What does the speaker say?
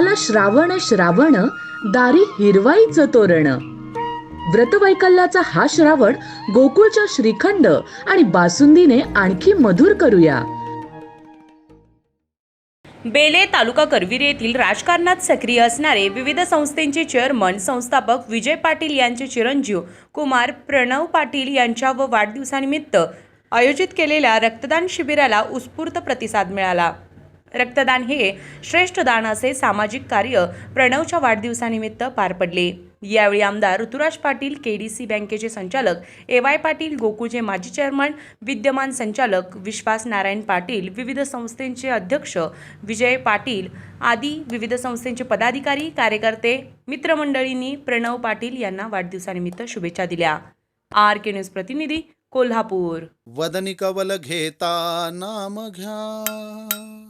आला श्रावण श्रावण दारी हिरवाईचं तोरण. व्रतवैकल्याचा हा श्रावण गोकुळच्या श्रीखंड आणि बासुंदीने आणखी मधुर करूया. बेले तालुका करवीर येथील राजकारणात सक्रिय असणारे विविध संस्थेचे चेअरमन संस्थापक विजय पाटील यांचे चिरंजीव कुमार प्रणव पाटील यांच्या व वाढदिवसानिमित्त आयोजित केलेल्या रक्तदान शिबिराला उत्स्फूर्त प्रतिसाद मिळाला. रक्तदान हे श्रेष्ठ दान असे सामाजिक कार्य प्रणवच्या वाढदिवसानिमित्त पार पडले. यावेळी आमदार Ruturaj Patil K D C बँकेचे संचालक ए वाय पाटील गोकुळचे माजी चेअरमन विद्यमान संचालक विश्वास नारायण पाटील विविध संस्थेचे अध्यक्ष विजय पाटील आदी विविध संस्थेचे पदाधिकारी कार्यकर्ते मित्रमंडळींनी प्रणव पाटील यांना वाढदिवसानिमित्त शुभेच्छा दिल्या. आर के न्यूज प्रतिनिधी कोल्हापूर. वदनी कवल घेता नाम घ्या.